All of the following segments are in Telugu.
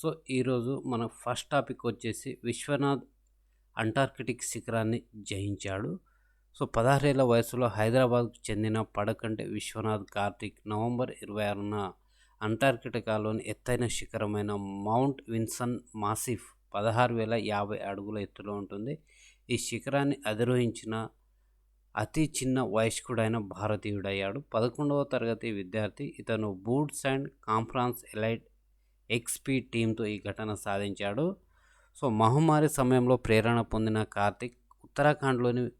సో ఈరోజు మన ఫస్ట్ టాపిక్ వచ్చేసి విశ్వనాథ్ అంటార్కిటిక్ శిఖరాన్ని జయించాడు. సో పదహారేళ్ళ వయసులో హైదరాబాద్కు చెందిన పడకంటి విశ్వనాథ్ కార్తిక్ నవంబర్ ఇరవై ఆరున అంటార్కిటికాలోని ఎత్తైన శిఖరమైన మౌంట్ విన్సన్ మాసిఫ్ పదహారు వేల యాభై అడుగుల ఎత్తులో ఉంటుంది. ఈ శిఖరాన్ని అధిరోహించిన అతి చిన్న వయస్కుడైన భారతీయుడయ్యాడు. పదకొండవ తరగతి విద్యార్థి ఇతను boots and conference elite XP టీంతో ఈ ఘటన సాధించాడు. సో మహమ్మారి సమయంలో ప్రేరణ పొందిన కార్తిక్ ఉత్తరాఖండ్లోని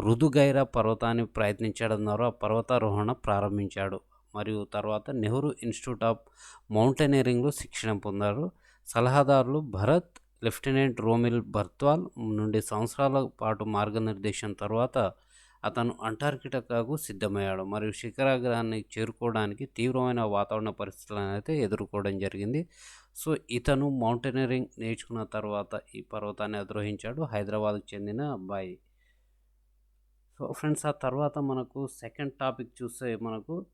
రుదుగైరా పర్వతాన్ని ప్రయత్నించడం ద్వారా పర్వతారోహణ ప్రారంభించాడు. మరియు తర్వాత నెహ్రూ ఇన్స్టిట్యూట్ ఆఫ్ మౌంటైనరింగ్లో శిక్షణ పొందారు. సలహాదారులు భరత్ లెఫ్టినెంట్ రోమిల్ భర్త్వాల్ నుండి సంవత్సరాల పాటు మార్గనిర్దేశం తర్వాత అతను అంటార్కిటికాకు సిద్ధమయ్యాడు. మరియు శిఖరాగ్రహాన్ని చేరుకోవడానికి తీవ్రమైన వాతావరణ పరిస్థితులను అయితే ఎదుర్కోవడం జరిగింది. సో ఇతను మౌంటైనరింగ్ నేర్చుకున్న తర్వాత ఈ పర్వతాన్ని అధిరోహించాడు. హైదరాబాద్కు చెందిన అబ్బాయి సో ఫ్రెండ్స్ ఆ తర్వాత మనకు సెకండ్ టాపిక్ చూస్తే మనకు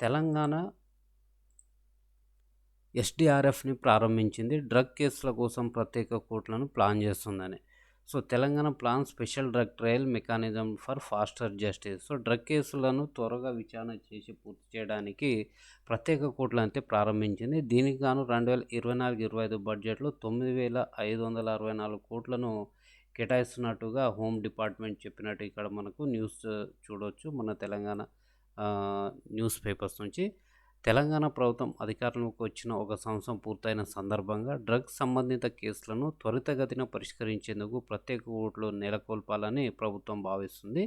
తెలంగాణ ఎస్డిఆర్ఎఫ్ని ప్రారంభించింది. డ్రగ్ కేసుల కోసం ప్రత్యేక కోర్టులను ప్లాన్ చేస్తుందని. So Telangana plan special drug trial mechanism for faster justice. So drug కేసులను త్వరగా విచారణ చేసి పూర్తి చేయడానికి ప్రత్యేక కోర్టులు అయితే ప్రారంభించింది. దీనికి గాను రెండు వేల ఇరవై నాలుగు ఇరవై ఐదు బడ్జెట్లో తొమ్మిది వేల ఐదు వందల అరవై నాలుగు కోట్లను కేటాయిస్తున్నట్టుగా హోమ్ డిపార్ట్మెంట్ చెప్పినట్టు ఇక్కడ మనకు న్యూస్ చూడవచ్చు మన తెలంగాణ న్యూస్ పేపర్స్ నుంచి. తెలంగాణ ప్రభుత్వం అధికారంలోకి వచ్చిన ఒక సంవత్సరం పూర్తయిన సందర్భంగా డ్రగ్స్ సంబంధిత కేసులను త్వరితగతిన పరిష్కరించేందుకు ప్రత్యేక కోర్టులు నెలకొల్పాలని ప్రభుత్వం భావిస్తుంది.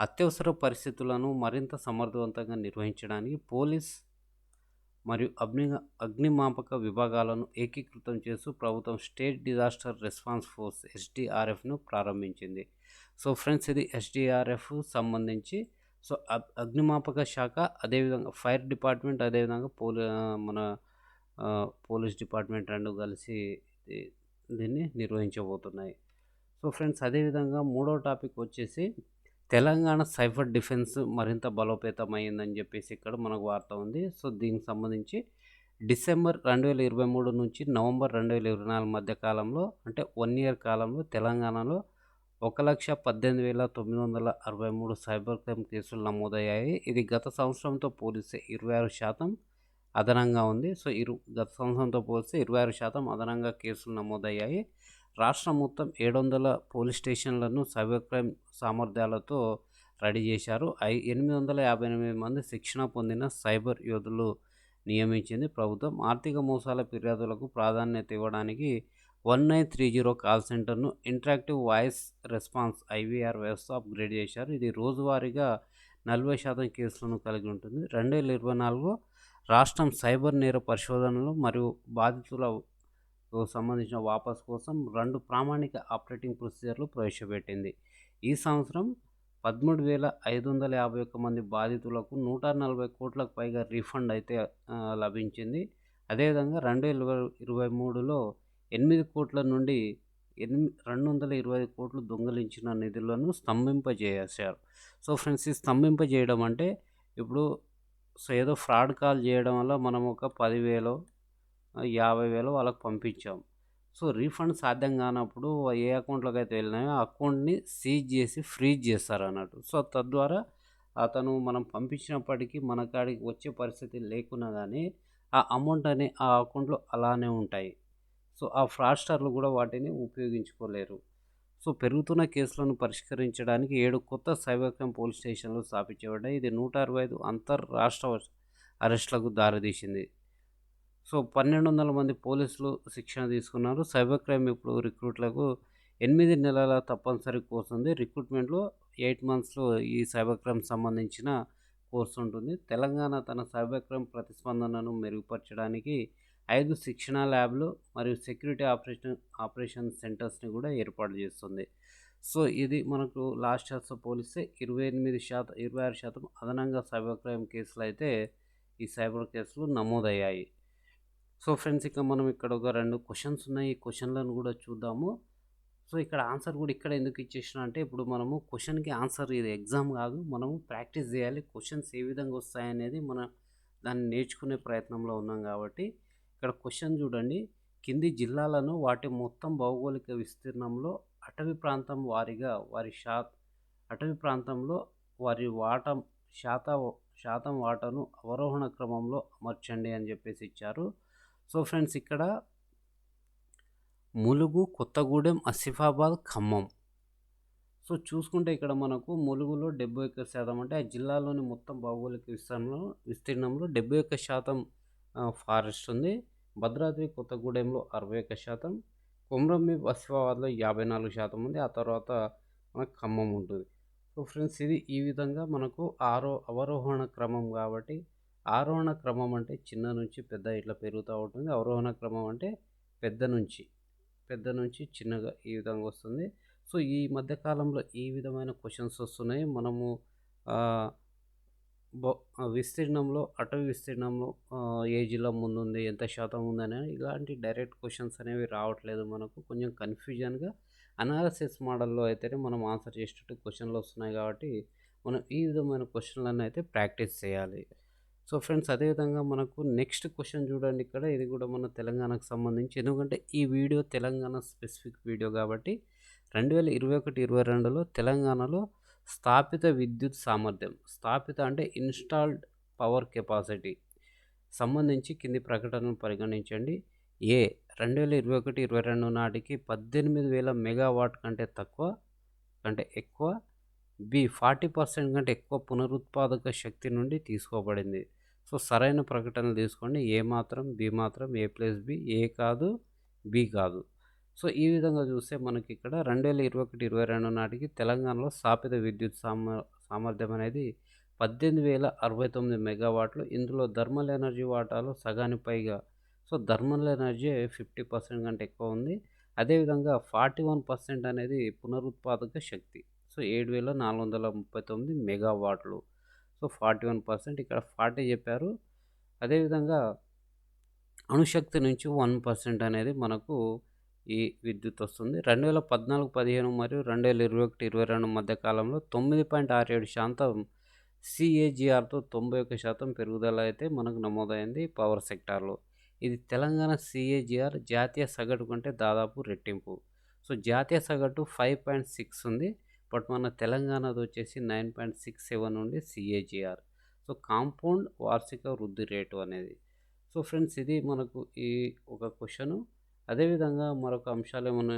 అత్యవసర పరిస్థితులను మరింత సమర్థవంతంగా నిర్వహించడానికి పోలీస్ మరియు అగ్ని అగ్నిమాపక విభాగాలను ఏకీకృతం చేస్తూ ప్రభుత్వం స్టేట్ డిజాస్టర్ రెస్పాన్స్ ఫోర్స్ ఎస్డిఆర్ఎఫ్ను ప్రారంభించింది. సో ఫ్రెండ్స్ ఇది ఎస్డిఆర్ఎఫ్ సంబంధించి సో అగ్నిమాపక శాఖ అదేవిధంగా ఫైర్ డిపార్ట్మెంట్ అదేవిధంగా పోలీ మన పోలీస్ డిపార్ట్మెంట్ రెండు కలిసి దీన్ని నిర్వహించబోతున్నాయి. సో ఫ్రెండ్స్ అదేవిధంగా మూడో టాపిక్ వచ్చేసి తెలంగాణ సైఫర్ డిఫెన్స్ మరింత బలోపేతమైందని చెప్పేసి ఇక్కడ మనకు వార్త ఉంది. సో దీనికి సంబంధించి డిసెంబర్ రెండు వేల ఇరవై మూడు నుంచి నవంబర్ రెండు వేల ఇరవై నాలుగు మధ్య కాలంలో అంటే వన్ ఇయర్ కాలంలో తెలంగాణలో ఒక లక్ష పద్దెనిమిది వేల తొమ్మిది వందల అరవై మూడు సైబర్ క్రైమ్ కేసులు నమోదయ్యాయి. ఇది గత సంవత్సరంతో పోలిస్తే ఇరవై ఆరు శాతం అదనంగా ఉంది. సో ఇరు గత సంవత్సరంతో పోలిస్తే ఇరవై ఆరు శాతం అదనంగా కేసులు నమోదయ్యాయి. రాష్ట్రం మొత్తం ఏడు వందల పోలీస్ స్టేషన్లను సైబర్ క్రైమ్ సామర్థ్యాలతో రెడీ చేశారు. ఐ ఎనిమిది వందల యాభై ఎనిమిది మంది శిక్షణ పొందిన సైబర్ యోధులు నియమించింది ప్రభుత్వం. ఆర్థిక మోసాల ఫిర్యాదులకు ప్రాధాన్యత ఇవ్వడానికి one nine three zero call సెంటర్ను ఇంటరాక్టివ్ వాయిస్ రెస్పాన్స్ ఐవీఆర్ వ్యవస్థ అప్గ్రేడ్ చేశారు. ఇది రోజువారీగా నలభై శాతం కేసులను కలిగి ఉంటుంది. రెండు వేల ఇరవై నాలుగు రాష్ట్రం సైబర్ నేర పరిశోధనలు మరియు బాధితులకు సంబంధించిన వాపస్ కోసం రెండు ప్రామాణిక ఆపరేటింగ్ ప్రొసీజర్లు ప్రవేశపెట్టింది. ఈ సంవత్సరం పదమూడు వేల ఐదు వందల యాభై ఒక్క మంది బాధితులకు నూట నలభై కోట్లకు పైగా రీఫండ్ అయితే లభించింది. అదేవిధంగా రెండు వేల ఇరవై మూడులో ఎనిమిది కోట్ల నుండి ఎనిమిది రెండు వందల ఇరవై కోట్లు దొంగలించిన నిధులను స్తంభింపజేసారు సో ఫ్రెండ్స్ ఈ స్తంభింపజేయడం అంటే ఇప్పుడు సో ఏదో ఫ్రాడ్ కాల్ చేయడం వల్ల మనం ఒక పదివేలు యాభై వేలు వాళ్ళకి పంపించాం. సో రీఫండ్ సాధ్యం కానప్పుడు ఏ అకౌంట్లోకి అయితే వెళ్ళినాయో ఆ అకౌంట్ని సీజ్ చేసి ఫ్రీజ్ చేస్తారు అన్నట్టు. సో తద్వారా అతను మనం పంపించినప్పటికీ మన కాడికి వచ్చే పరిస్థితి లేకున్నా కానీ ఆ అమౌంట్ అనే ఆ అకౌంట్లో అలానే ఉంటాయి. సో ఆ ఫ్రాడ్స్టర్లు కూడా వాటిని ఉపయోగించుకోలేరు. సో పెరుగుతున్న కేసులను పరిష్కరించడానికి ఏడు కొత్త సైబర్ క్రైమ్ పోలీస్ స్టేషన్లు స్థాపించబడ్డాయి. ఇది నూట అరవై ఐదు అంతర్రాష్ట్ర అరెస్టులకు దారితీసింది. సో పన్నెండు వందల మంది పోలీసులు శిక్షణ తీసుకున్నారు. సైబర్ క్రైమ్ ఇప్పుడు రిక్రూట్లకు ఎనిమిది నెలల తప్పనిసరి కోర్సు ఉంది. రిక్రూట్మెంట్లో ఎయిట్ మంత్స్లో ఈ సైబర్ క్రైమ్ సంబంధించిన కోర్సు ఉంటుంది. తెలంగాణ తన సైబర్ క్రైమ్ ప్రతిస్పందనను మెరుగుపరచడానికి ఐదు శిక్షణ ల్యాబ్లు మరియు సెక్యూరిటీ ఆపరేషన్ ఆపరేషన్ సెంటర్స్ని కూడా ఏర్పాటు చేస్తుంది. సో ఇది మనకు లాస్ట్ ఇయర్స్తో పోలిస్తే ఇరవై ఎనిమిది శాతం ఇరవై ఆరు శాతం అదనంగా సైబర్ క్రైమ్ కేసులు అయితే ఈ సైబర్ కేసులు నమోదయ్యాయి. సో ఫ్రెండ్స్ ఇక మనం ఇక్కడ ఒక రెండు క్వశ్చన్స్ ఉన్నాయి. ఈ క్వశ్చన్లను కూడా చూద్దాము. సో ఇక్కడ ఆన్సర్ కూడా ఇక్కడ ఎందుకు ఇచ్చేసిన అంటే ఇప్పుడు మనము క్వశ్చన్కి ఆన్సర్ ఇది ఎగ్జామ్ కాదు. మనము ప్రాక్టీస్ చేయాలి. క్వశ్చన్స్ ఏ విధంగా వస్తాయనేది మనం దాన్ని నేర్చుకునే ప్రయత్నంలో ఉన్నాం కాబట్టి ఇక్కడ క్వశ్చన్ చూడండి. కింది జిల్లాలను వాటి మొత్తం భౌగోళిక విస్తీర్ణంలో అటవీ ప్రాంతం వారిగా వారి శా అటవీ ప్రాంతంలో వారి వాటం శాత శాతం వాటను అవరోహణ క్రమంలో అమర్చండి అని చెప్పేసి ఇచ్చారు. సో ఫ్రెండ్స్ ఇక్కడ ములుగు కొత్తగూడెం ఆసిఫాబాద్ ఖమ్మం. సో చూసుకుంటే ఇక్కడ మనకు ములుగులో డెబ్బై ఒక్క శాతం అంటే ఆ జిల్లాలోని మొత్తం భౌగోళిక విస్తీర్ణంలో విస్తీర్ణంలో డెబ్బై ఒక్క శాతం ఫారెస్ట్ ఉంది. భద్రాద్రి కొత్తగూడెంలో అరవై ఒక్క శాతం. కొమరంభీం ఆసిఫాబాద్లో యాభై నాలుగు శాతం ఉంది. ఆ తర్వాత మనకు ఖమ్మం ఉంటుంది. సో ఫ్రెండ్స్ ఇది ఈ విధంగా మనకు ఆరో అవరోహణ క్రమం కాబట్టి ఆరోహణ క్రమం అంటే చిన్న నుంచి పెద్ద ఇట్లా పెరుగుతూ ఉంటుంది. అవరోహణ క్రమం అంటే పెద్ద నుంచి పెద్ద నుంచి చిన్నగా ఈ విధంగా వస్తుంది. సో ఈ మధ్యకాలంలో ఈ విధమైన క్వశ్చన్స్ వస్తున్నాయి. మనము విస్తీర్ణంలో అటవీ విస్తీర్ణంలో ఏ జిల్లా ముందుంది ఎంత శాతం ఉందని ఇలాంటి డైరెక్ట్ క్వశ్చన్స్ అనేవి రావట్లేదు మనకు. కొంచెం కన్ఫ్యూజన్గా అనాలసిస్ మోడల్లో అయితేనే మనం ఆన్సర్ చేసేటట్టు క్వశ్చన్లు వస్తున్నాయి కాబట్టి మనం ఈ విధమైన క్వశ్చన్లను అయితే ప్రాక్టీస్ చేయాలి. సో ఫ్రెండ్స్ అదేవిధంగా మనకు నెక్స్ట్ క్వశ్చన్ చూడండి ఇక్కడ. ఇది కూడా మన తెలంగాణకు సంబంధించి. ఎందుకంటే ఈ వీడియో తెలంగాణ స్పెసిఫిక్ వీడియో కాబట్టి రెండు వేల ఇరవై ఒకటి ఇరవై రెండులో తెలంగాణలో స్థాపిత విద్యుత్ సామర్థ్యం. స్థాపిత అంటే ఇన్స్టాల్డ్ పవర్ కెపాసిటీ. సంబంధించి కింది ప్రకటనను పరిగణించండి. ఏ రెండు వేల ఇరవై ఒకటి ఇరవై రెండు నాటికి పద్దెనిమిది వేల మెగావాట్ కంటే తక్కువ కంటే ఎక్కువ. బి ఫార్టీ పర్సెంట్ కంటే ఎక్కువ పునరుత్పాదక శక్తి నుండి తీసుకోబడింది. సో సరైన ప్రకటనలు తీసుకోండి. ఏ మాత్రం బి మాత్రం ఏ ప్లస్ బి ఏ కాదు బి కాదు. సో ఈ విధంగా చూస్తే మనకి ఇక్కడ రెండు వేల ఇరవై ఒకటి ఇరవై రెండు నాటికి తెలంగాణలో స్థాపిత విద్యుత్ సామ సామర్థ్యం అనేది పద్దెనిమిది వేల అరవై తొమ్మిది మెగావాట్లు. ఇందులో థర్మల్ ఎనర్జీ వాటాలు సగానికి పైగా. So thermal energy fifty percent కంటే ఎక్కువ ఉంది. అదేవిధంగా ఫార్టీ వన్ పర్సెంట్ అనేది పునరుత్పాదక శక్తి. సో ఏడు వేల నాలుగు వందల ముప్పై తొమ్మిది మెగావాట్లు. సో ఫార్టీ వన్ పర్సెంట్ ఇక్కడ ఫార్టీ చెప్పారు. అదేవిధంగా అణుశక్తి నుంచి వన్ పర్సెంట్ అనేది మనకు ఈ విద్యుత్ వస్తుంది. రెండు వేల పద్నాలుగు పదిహేను మరియు రెండు వేల ఇరవై ఒకటి ఇరవై రెండు మధ్య కాలంలో తొమ్మిది పాయింట్ ఆరు ఏడు శాతం సిఏజిఆర్తో తొంభై ఒక శాతం పెరుగుదల అయితే మనకు నమోదైంది పవర్ సెక్టార్లో. ఇది తెలంగాణ సిఏజిఆర్ జాతీయ సగటు కంటే దాదాపు రెట్టింపు. సో జాతీయ సగటు ఫైవ్ పాయింట్ సిక్స్ ఉంది. బట్ మన తెలంగాణది వచ్చేసి నైన్ పాయింట్ సిక్స్ సెవెన్ ఉంది సిఏజిఆర్. సో కాంపౌండ్ వార్షిక వృద్ధి రేటు అనేది. సో ఫ్రెండ్స్ ఇది మనకు ఈ ఒక క్వశ్చను. అదేవిధంగా మరొక అంశాలు ఏమైనా